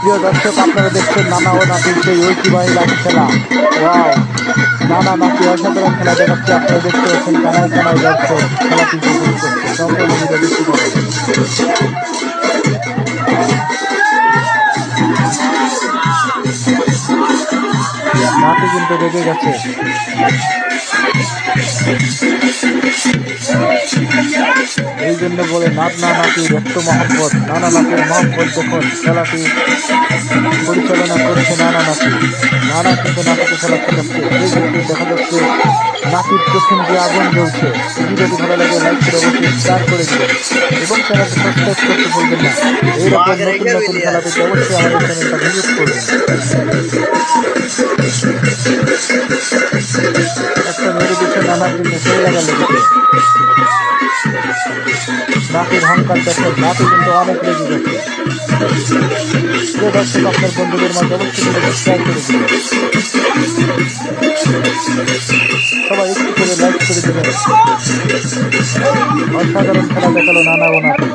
প্রিয় দর্শক, আপনারা দেখছেন নানা ও নাতির সেই ঐতিহ্যবাহী লাঠি খেলা। নানা নাতি অসাধারণ খেলা দেখাচ্ছে, আপনারা দেখতে পাচ্ছেন কানায় কানায় উপভোগ করছে সকলে নাতি কিন্তু রেগে গেছে। এই জন্য বলে নাত না নাতি রক্ত মহব্বত, নানা নাতির মহব্বত দেখুন খেলাটি পরিচালনা করছে নানা নাতি নানা কিন্তু নাটকে খেলা শেখাচ্ছে এই কিন্তু দেখা যাচ্ছে, নাতির চোখেন দিয়ে আগুন জ্বলছে ভিডিওটি ভালো লাগে লাইক করে অবশ্যই শেয়ার করে দিবেন এবং চ্যানেলটি সাবস্ক্রাইব করতে ভুলবেন না, এইরকম নতুন নতুন খেলা অবশ্যই আমাদের চ্যানেলটা ভিজিট করবেন। দিচ্ছে নানার জন্য সেই লাগা লেগেছে নাতির হংকার দেখেন নাতি কিন্তু অনেক লেগে গেছে প্রিয় দর্শক আপনার বন্ধুদের মাঝে সবাই একটু করে লাইক করে দেবেন অসাধারণ খেলা দেখাল নানা ও নাতি